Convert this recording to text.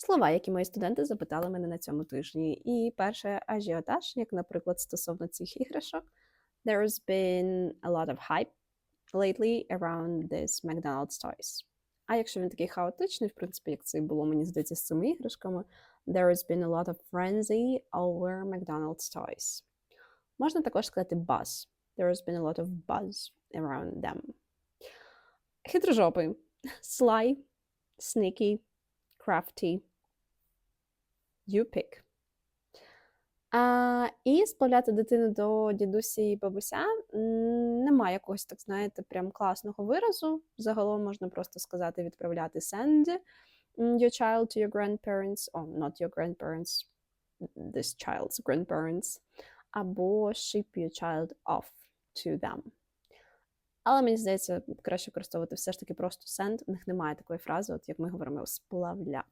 Слова, які мої студенти запитали мене на цьому тижні. І перше ажіотаж, як, наприклад, стосовно цих іграшок. There's been a lot of hype lately around this McDonald's toys. А якщо він такий хаотичний, в принципі, як це було, мені здається, з цими іграшками, there's been a lot of frenzy over McDonald's toys. Можна також сказати buzz. There's been a lot of buzz around them. Хитрожопий. Sly, sneaky, crafty. You pick. А, і сплавляти дитину до дідусі і бабуся немає якогось, так знаєте, прям класного виразу. Загалом можна просто сказати відправляти send your child to your grandparents, or not your grandparents, this child's grandparents, або ship your child off to them. Але мені здається, краще використовувати все ж таки просто send. У них немає такої фрази, от як ми говоримо, сплавляти.